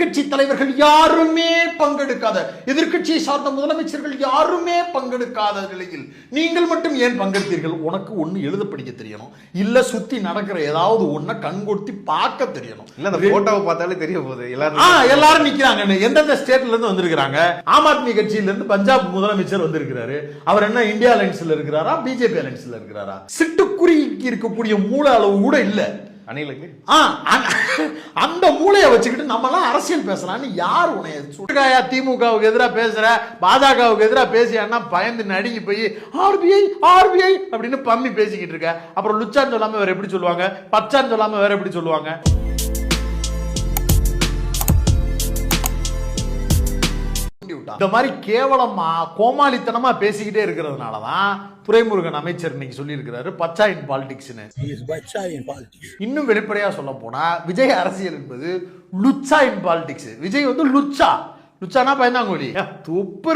எதிர்க்கட்சி தலைவர்கள் யாருமே பங்கெடுக்காத எதிர்க்கட்சியை சார்ந்த முதலமைச்சர்கள் யாருமே பங்கெடுக்காத நிலையில் நீங்கள் மட்டும் ஏன் பங்கெடுத்தீர்கள்? உனக்கு ஒண்ணு எழுத படிக்க தெரியணும். இல்ல சுத்தி நடக்கிற ஏதாவது ஒன்ன கண்கொடுத்தி பார்க்க தெரியணும். இல்ல அந்த போட்டோவை பார்த்தாலே தெரிய போகுது. ஆ எல்லாரும் எல்லாரும் நிக்கிறாங்க எந்தெந்த ஸ்டேட்ல இருந்து வந்திருக்கிறாங்க? ஆம் ஆத்மி கட்சியில இருந்து பஞ்சாப் முதலமைச்சர் வந்திருக்கிறாரு. அவர் என்ன இந்தியா அலைன்ஸ்ல இருக்கிறாரா? பிஜேபி அலைன்ஸ்ல இருக்கிறாரா? சிட்டுக்குருவிக்கு இருக்கக்கூடிய மூல அளவு கூட இல்ல. அணிலுக்கு? ஆ, அந்த- அந்த மூளையை வச்சுக்கிட்டு நம்மலாம் அரசியல் பேசலாம்னு யார் உனைய சுடுகாயா திமுகவுக்கு எதிராக பேசுற பாஜகவுக்கு எதிராக பேசியான்னா பயந்து நடுங்கி போய் ஆர்பிஐ ஆர்பிஐ அப்படின்னு பம்மி பேசிக்கிட்டு இருக்க. அப்புறம் லுச்சான்னு சொல்லாம வேற எப்படி சொல்லுவாங்க? பச்சான்னு சொல்லாம வேற எப்படி சொல்லுவாங்க? இந்த மாதிரி கேவலமா கோமாளித்தனமா பேசிக்கிட்டே இருக்கிறதுனால தான் துரைமுருகன் அமைச்சர் இன்னைக்கு சொல்லியிருக்கிறாரு பச்சா இன் பாலிடிக்ஸ்னு. இன்னும் வெளிப்படையா சொல்ல போனா விஜய் அரசியல் என்பது லுச்சா இன் பாலிடிக்ஸ் விஜய் வந்து லுச்சா. லுச்சானா பயந்தாங்கோலி துப்பு